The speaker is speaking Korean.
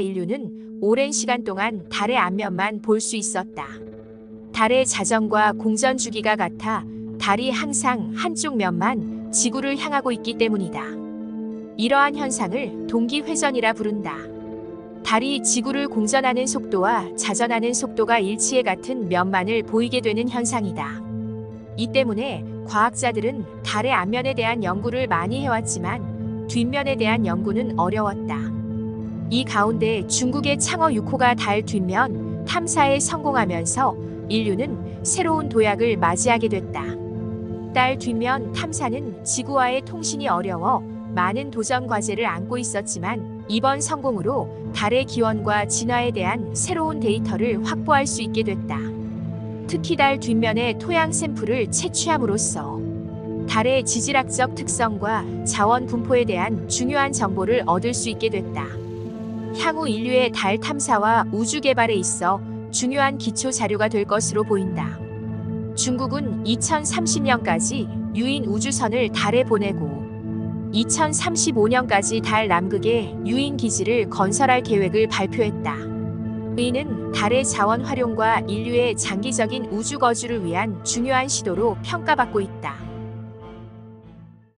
인류는 오랜 시간 동안 달의 앞면만 볼 수 있었다. 달의 자전과 공전 주기가 같아 달이 항상 한쪽 면만 지구를 향하고 있기 때문이다. 이러한 현상을 동기회전이라 부른다. 달이 지구를 공전하는 속도와 자전하는 속도가 일치해 같은 면만을 보이게 되는 현상이다. 이 때문에 과학자들은 달의 앞면에 대한 연구를 많이 해왔지만 뒷면에 대한 연구는 어려웠다. 이 가운데 중국의 창어 6호가 달 뒷면 탐사에 성공하면서 인류는 새로운 도약을 맞이하게 됐다. 달 뒷면 탐사는 지구와의 통신이 어려워 많은 도전 과제를 안고 있었지만 이번 성공으로 달의 기원과 진화에 대한 새로운 데이터를 확보할 수 있게 됐다. 특히 달 뒷면의 토양 샘플을 채취함으로써 달의 지질학적 특성과 자원 분포에 대한 중요한 정보를 얻을 수 있게 됐다. 향후 인류의 달 탐사와 우주 개발에 있어 중요한 기초 자료가 될 것으로 보인다. 중국은 2030년까지 유인 우주선을 달에 보내고 2035년까지 달 남극에 유인 기지를 건설할 계획을 발표했다. 이는 달의 자원 활용과 인류의 장기적인 우주 거주를 위한 중요한 시도로 평가받고 있다.